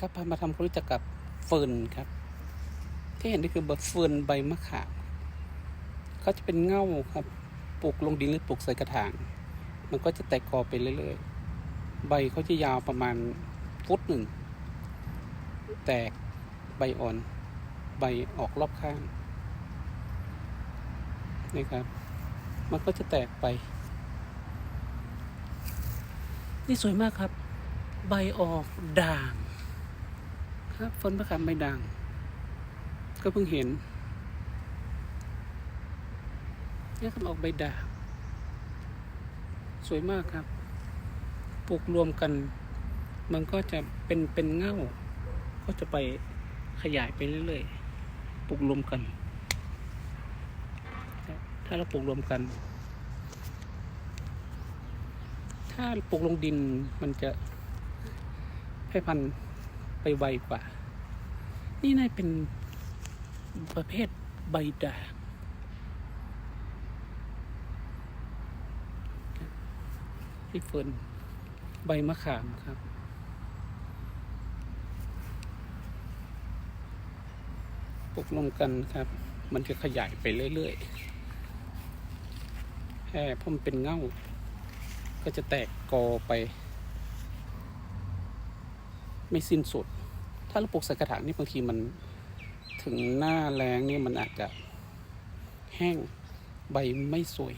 ครับพามาทำความรู้จักกับเฟิร์นครับ ที่เห็นนี่คือเฟิร์นใบมะขามเขาจะเป็นเง่าครับปลูกลงดินหรือปลูกใส่กระถาง มันก็จะแตกกอไปเรื่อยๆ ใบเขาจะยาวประมาณฟุตหนึ่ง แตกใบอ่อน ใบออกรอบข้างนี่ครับ มันก็จะแตกไป นี่สวยมากครับ ใบออกด่าง ครับฝนมะขามใบด่าง ก็เพิ่งเห็นนี่ครับออกใบด่างสวยมากครับ ปลูกรวมกัน มันก็จะเป็นเป็นเง่า ก็จะไปขยายไปเรื่อยๆ ปลูกรวมกัน ถ้าเราปลูกรวมกัน ถ้าปลูกลงดินมันจะแพร่พันธุ์ ไปไวกว่า นี่น่าเป็นประเภทใบด่างพี่เฟิร์นใบมะขามครับปลูกรวมกันครับ มันจะขยายไปเรื่อยๆแค่พราะมันเป็นเง่า ก็จะแตกกอไป ไม่สิ้นสุด ถ้าเราปลูกใส่กระถางนี่บางทีมันถึงหน้าแรงนี่มันอาจจะแห้งใบไม่สวย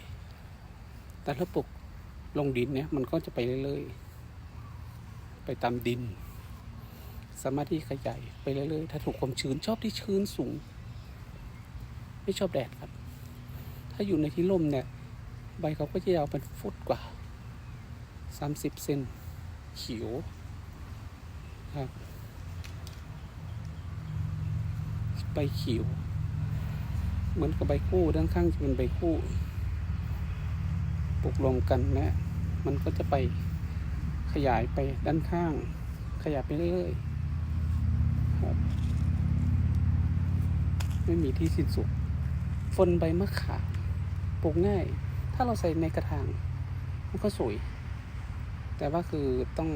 แต่ถ้าปลูกลงดินเนี่ยมันก็จะไปเรื่อยๆ ไปตามดิน สามารถที่ขยายไปเรื่อยๆ ถ้าถูกความชื้นชอบที่ชื้นสูง ไม่ชอบแดดครับ ถ้าอยู่ในที่ร่มเนี่ย ใบเขาก็จะยาวเป็นฟุตกว่าสามสิบเซนเขียว ครับใบเขียว เหมือนกับใบคู่ด้านข้างจะเป็นใบคู่ปลูกรวมกันนะมันก็จะไปขยายไปด้านข้าง ขยายไปเรื่อยๆครับ ไม่มีที่สิ้นสุดฝนใบมะขามปลูกง่าย ถ้าเราใส่ในกระถาง มันก็สวย แต่ว่าคือต้อง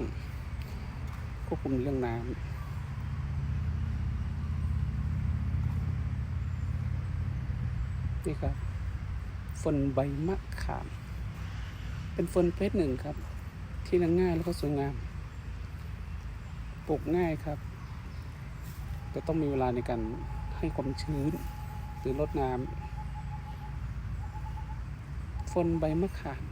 ควบคุมเรื่องน้ำนี่ครับฝนใบมะขาม เป็นฝนเพศหนึ่งครับ ที่ง่ายแล้วก็สวยงามปลูกง่ายครับ แต่ต้องมีเวลาในการให้ความชื้นหรือลดน้ำฝนใบมะขาม